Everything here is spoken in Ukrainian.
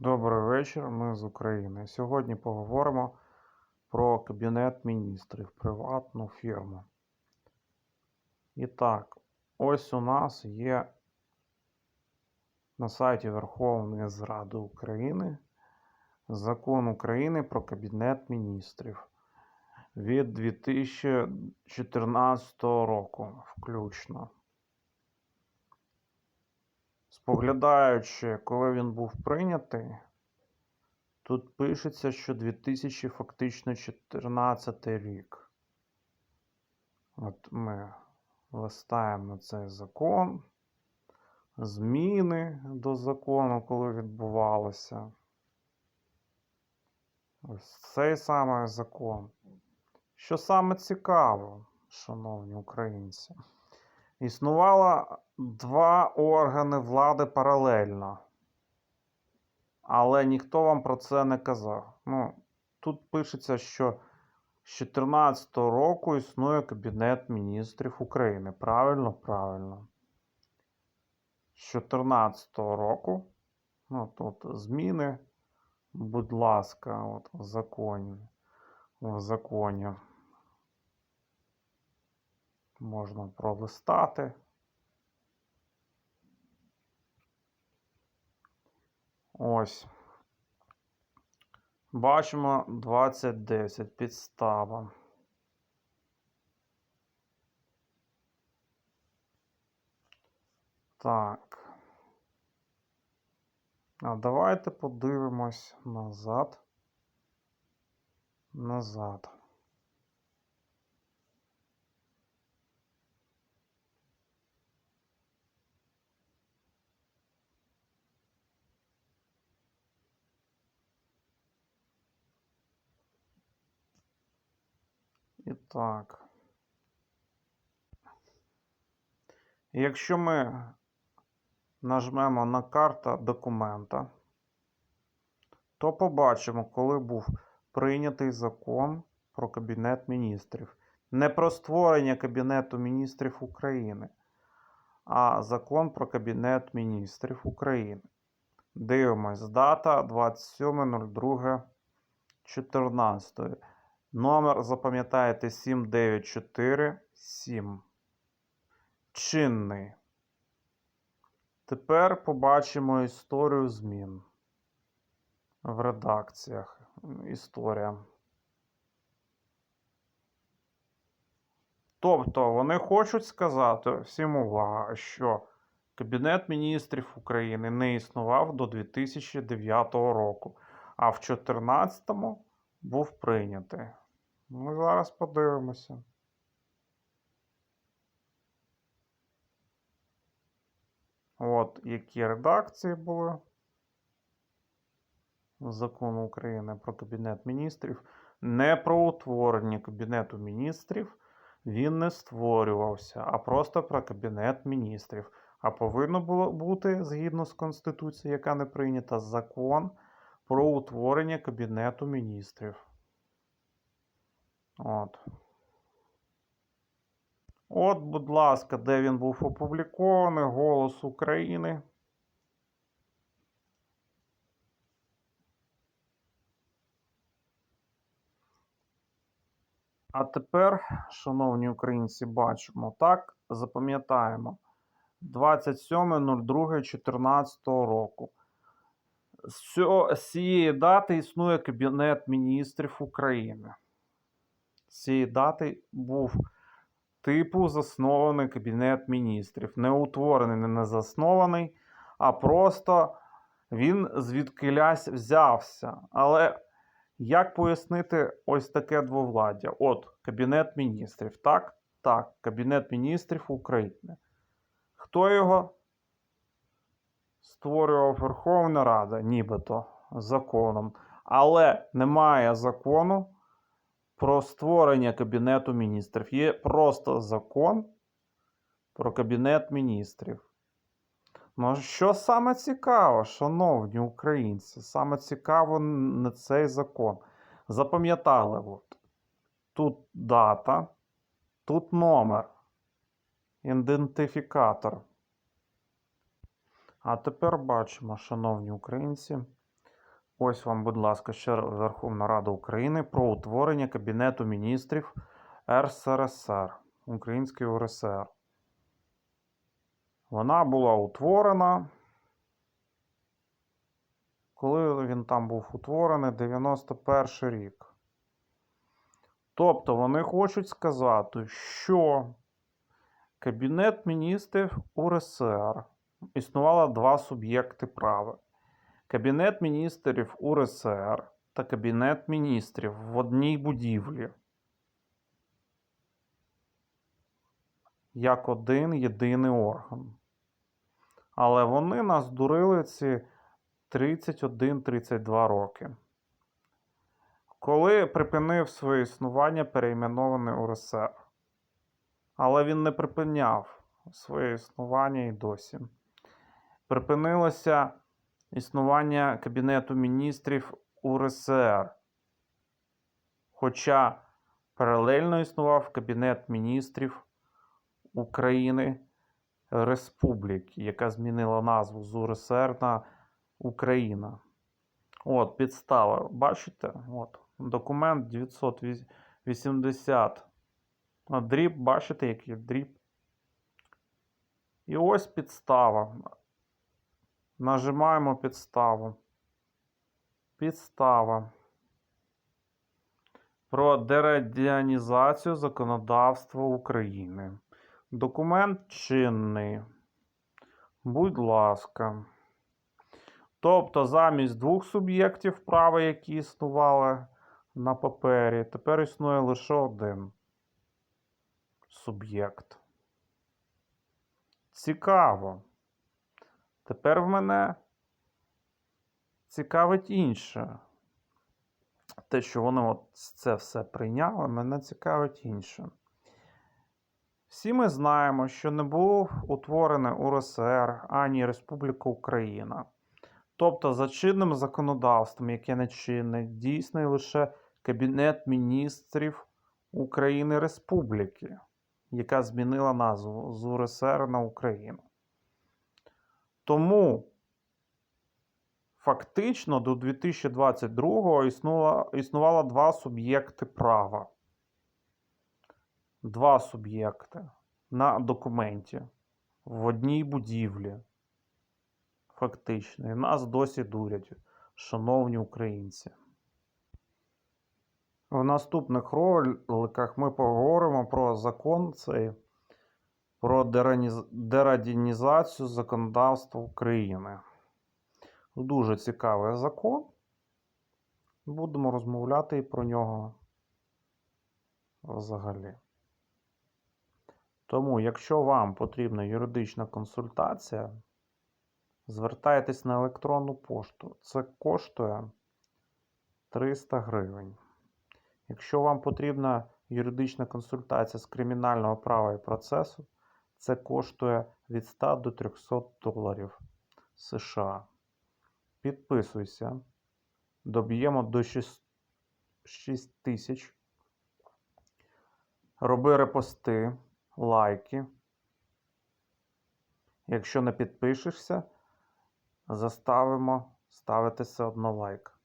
Добрий вечір, ми з України. Сьогодні поговоримо про Кабінет міністрів, приватну фірму. І так, ось у нас є на сайті Верховної Ради України Закон України про Кабінет міністрів від 2014 року включно. Споглядаючи, коли він був прийнятий, тут пишеться, що 2000 фактично 14 рік. От ми листаємо цей закон, зміни до закону, коли відбувалося. Ось цей саме закон. Що саме цікаво, шановні українці, існувало два органи влади паралельно. Але ніхто вам про це не казав. Ну, тут пишеться, що з 2014 року існує Кабінет міністрів України. Правильно? Правильно. З 2014 року, ну тут зміни, будь ласка, от в законі. В законі можна пролистати. Ось. Бачимо 2010 підстава. Так. А давайте подивимось назад. Назад. І так. Якщо ми нажмемо на карта документа, то побачимо, коли був прийнятий закон про Кабінет міністрів. Не про створення Кабінету міністрів України, а закон про Кабінет міністрів України. Дивимось, дата 27.02.14. Номер запам'ятаєте 7947. Чинний. Тепер побачимо історію змін в редакціях. Історія. Тобто вони хочуть сказати всім увага, що Кабінет міністрів України не існував до 2009 року, а в 2014 був прийнятий. Ми зараз подивимося. От які редакції були закону України про Кабінет міністрів. Не про утворення Кабінету міністрів він не створювався, а просто про Кабінет міністрів. А повинно було бути, згідно з Конституцією, яка не прийнята, закон про утворення Кабінету міністрів. От. От, будь ласка, де він був опублікований, Голос України. А тепер, шановні українці, бачимо так, запам'ятаємо 27.02.14 року. З цієї дати існує Кабінет міністрів України. З цієї дати був типу заснований Кабінет міністрів. Не утворений, не- заснований, а просто він звідкилясь взявся. Але як пояснити ось таке двовладдя? От Кабінет міністрів. Так? Так, Кабінет міністрів України. Хто його створював Верховна Рада, нібито законом. Але немає закону про створення Кабінету міністрів. Є просто закон про Кабінет міністрів. Ну, що саме цікаво, шановні українці, саме цікаво не цей закон. Запам'ятали, от, тут дата, тут номер, ідентифікатор. А тепер бачимо, шановні українці, Ось вам, будь ласка, ще Верховна Рада України про утворення Кабінету міністрів РСРСР, Української УРСР. Вона була утворена. Коли він там був утворений, 91 рік. Тобто вони хочуть сказати, що Кабінет міністрів УРСР існувало два суб'єкти права. Кабінет міністрів УРСР та Кабінет міністрів в одній будівлі. Як один єдиний орган. Але вони нас дурили ці 31-32 роки. Коли припинив своє існування перейменований УРСР. Але він не припиняв своє існування і досі. Припинилося існування Кабінету міністрів УРСР. Хоча паралельно існував Кабінет міністрів України Республіки, яка змінила назву з УРСР на Україна. От, підстава. Бачите? От, документ 980. Дріб, бачите, який дріб. І ось підстава. Нажимаємо підставу. Підстава. Про дерадіанізацію законодавства України. Документ чинний. Будь ласка. Тобто замість двох суб'єктів права, які існували на папері, тепер існує лише один суб'єкт. Цікаво. Тепер в мене цікавить інше. Те, що вони от це все прийняли, мене цікавить інше. Всі ми знаємо, що не був утворений УРСР ані Республіка Україна. Тобто, за чинним законодавством, яке не чинне, дійсний лише Кабінет міністрів України Республіки, яка змінила назву з УРСР на Україну. Тому фактично до 2022 існувало, існувало два суб'єкти права. Два суб'єкти на документі в одній будівлі. Фактично. І нас досі дурять, шановні українці. В наступних роликах ми поговоримо про закон цей про дерадінізацію законодавства України. Дуже цікавий закон. Будемо розмовляти і про нього взагалі. Тому, якщо вам потрібна юридична консультація, звертайтесь на електронну пошту. Це коштує 300 гривень. Якщо вам потрібна юридична консультація з кримінального права і процесу, це коштує від 100 до 300 доларів США. Підписуйся. Доб'ємо до 6 тисяч. Роби репости, лайки. Якщо не підпишешся, заставимо ставити все одно лайк.